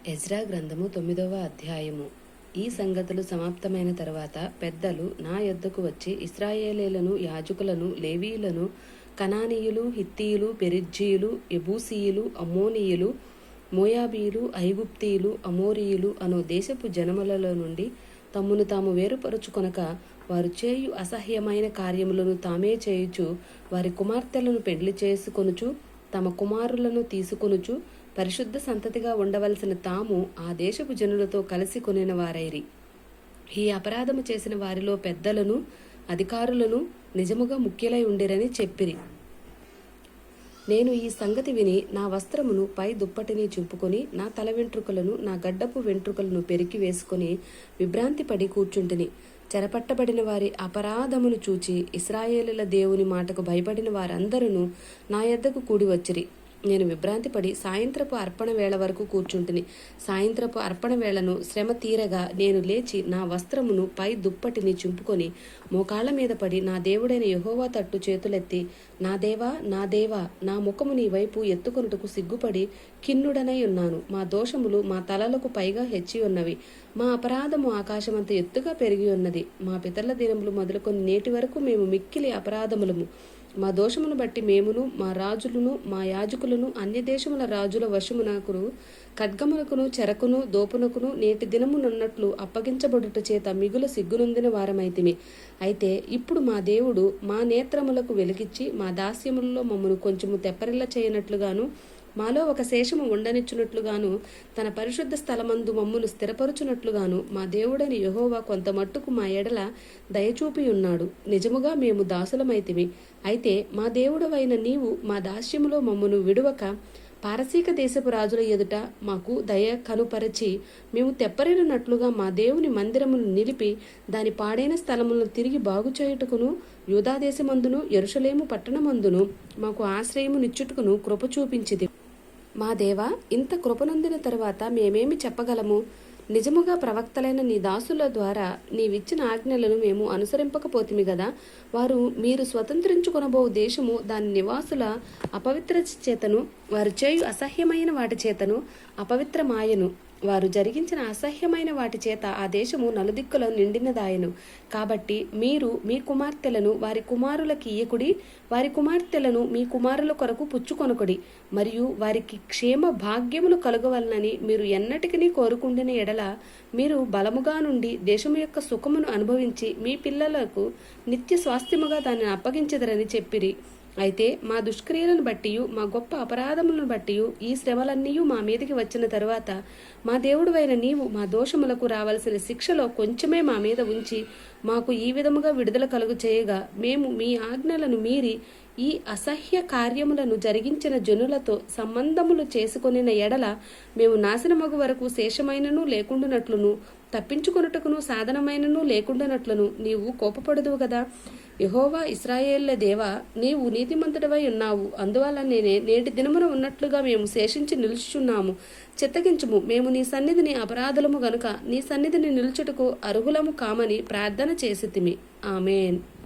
Ezra గ్రంథము తొమ్మిదవ అధ్యాయము. ఈ సంగతులు సమాప్తమైన తర్వాత పెద్దలు నా యొద్దకు వచ్చి ఇస్రాయేలీలను యాజకులను లేవీయులను కనానీయులు హిత్తీయులు పెరిజ్జీయులు ఎబూసీయులు అమ్మోనీయులు మోయాబీయులు ఐగుప్తీయులు అమోరీయులు అను దేశపు జనములలో నుండి తమ్మును తాము వేరుపరుచుకొనక వారు చేయు అసహ్యమైన కార్యములను తామే చేయుచు వారి కుమార్తెలను పెండ్లి చేసుకొనుచు తమ కుమారులను తీసుకొనుచు పరిశుద్ధ సంతతిగా ఉండవలసిన తాము ఆ దేశపు జనులతో కలిసి కొనిన వారైరి. ఈ అపరాధము చేసిన వారిలో పెద్దలను అధికారులను నిజముగా ముఖ్యులై ఉండిరని చెప్పిరి. నేను ఈ సంగతి విని నా వస్త్రమును పై దుప్పటిని చింపుకొని నా తల వెంట్రుకలను నా గడ్డపు వెంట్రుకలను పెరికి వేసుకొని విభ్రాంతి పడి కూర్చుంటిని. చెరపట్టబడిన వారి అపరాధమును చూచి ఇస్రాయేలుల దేవుని మాటకు భయపడిన వారందరూ నా ఎద్దకు కూడి వచ్చిరి. నేను విభ్రాంతి పడి సాయంత్రపు అర్పణ వేళ వరకు కూర్చుంటిని. సాయంత్రపు అర్పణ వేళను శ్రమ తీరగా నేను లేచి నా వస్త్రమును పై దుప్పటిని చింపుకొని మోకాళ్ళ మీద పడి నా దేవుడైన యహోవా తట్టు చేతులెత్తి నా దేవా నా దేవా నా ముఖము నీ వైపు ఎత్తుకొనుటకు సిగ్గుపడి కిన్నుడనై ఉన్నాను. మా దోషములు మా తలలకు పైగా హెచ్చి ఉన్నవి. మా అపరాధము ఆకాశమంత ఎత్తుగా పెరిగి ఉన్నది. మా పితరుల దినములు మొదలుకొని నేటి వరకు మేము మిక్కిలి అపరాధములము. మా దోషమును బట్టి మేమును మా రాజులను మా యాజకులను అన్య దేశముల రాజుల వశమునకును ఖడ్గమునకును చెరకును దోపునకును నేటి దినమునున్నట్లు అప్పగించబడుట చేత మిగులు సిగ్గునొందిన వారమైతిమి. అయితే ఇప్పుడు మా దేవుడు మా నేత్రములకు వెలిగిచ్చి మా దాస్యములలో మమ్మను కొంచెము తెప్పరిల్ల చేయనట్లుగాను మాలో ఒక శేషము ఉండనిచ్చునట్లుగాను తన పరిశుద్ధ స్థలమందు మమ్మును స్థిరపరుచునట్లుగాను మా దేవుడని యహోవా కొంత మట్టుకు మా ఎడల దయచూపి ఉన్నాడు. నిజముగా మేము దాసులమైతివి అయితే మా దేవుడవైన నీవు మా దాస్యములో మమ్మను విడువక పారసీక దేశపు రాజుల ఎదుట మాకు దయ కనుపరచి మేము తెప్పరినట్లుగా మా దేవుని మందిరమును నిలిపి దాని పాడైన స్థలములను తిరిగి బాగు చేయుటకును యూదాదేశమందును ఎరుషలేము పట్టణమందును మాకు ఆశ్రయము నిచ్చుటకును కృప చూపించిది మా దేవా ఇంత కృపనొందిన తరువాత మేమేమి చెప్పగలము? నిజముగా ప్రవక్తలైన నీ దాసుల ద్వారా నీవిచ్చిన ఆజ్ఞలను మేము అనుసరింపకపోతిమి గదా? వారు మీరు స్వతంత్రించుకొనబో దేశము దాని నివాసుల అపవిత్ర చేతను వారు చేయు అసహ్యమైన వాటి చేతను అపవిత్రమాయను వారు జరిగించిన అసహ్యమైన వాటి చేత ఆ దేశము నలుదిక్కుల నిండినదాయను. కాబట్టి మీరు మీ కుమార్తెలను వారి కుమారులకి ఇయ్యకుడి వారి కుమార్తెలను మీ కుమారుల కొరకు పుచ్చుకొనకుడి మరియు వారికి క్షేమ భాగ్యములు కలుగవలనని మీరు ఎన్నటికీ కోరుకుండిన ఎడల మీరు బలముగా నుండి దేశము యొక్క సుఖమును అనుభవించి మీ పిల్లలకు నిత్య స్వాస్థ్యముగా దానిని అప్పగించదరని చెప్పిరి. అయితే మా దుష్క్రియలను బట్టి మా గొప్ప అపరాధములను బట్టి ఈ శ్రమలన్నీ మా మీదకి వచ్చిన తరువాత మా దేవుడువైన నీవు మా దోషములకు రావలసిన శిక్షలో కొంచెమే మా మీద ఉంచి మాకు ఈ విధముగా విడుదల కలుగు చేయగా మేము మీ ఆజ్ఞలను మీరి ఈ అసహ్య కార్యములను జరిగించిన జనులతో సంబంధములు చేసుకొనిన ఎడల మేము నాశనమగు వరకు శేషమైనను లేకుండునట్లును తప్పించుకొనుటకును సాధనమైనను లేకుండానట్లును నీవు కోపపడదువు కదా యహోవా ఇస్రాయేళ్ళ దేవా నీవు నీతిమంతుడవై ఉన్నావు. అందువల్ల నేనే నేటి దినమున ఉన్నట్లుగా మేము శేషించి నిలుచుచున్నాము. చిత్తగించుము. మేము నీ సన్నిధిని అపరాధులము గనుక నీ సన్నిధిని నిలుచుటకు అర్హులము కామని ప్రార్థన చేసితిమి. ఆమెన్.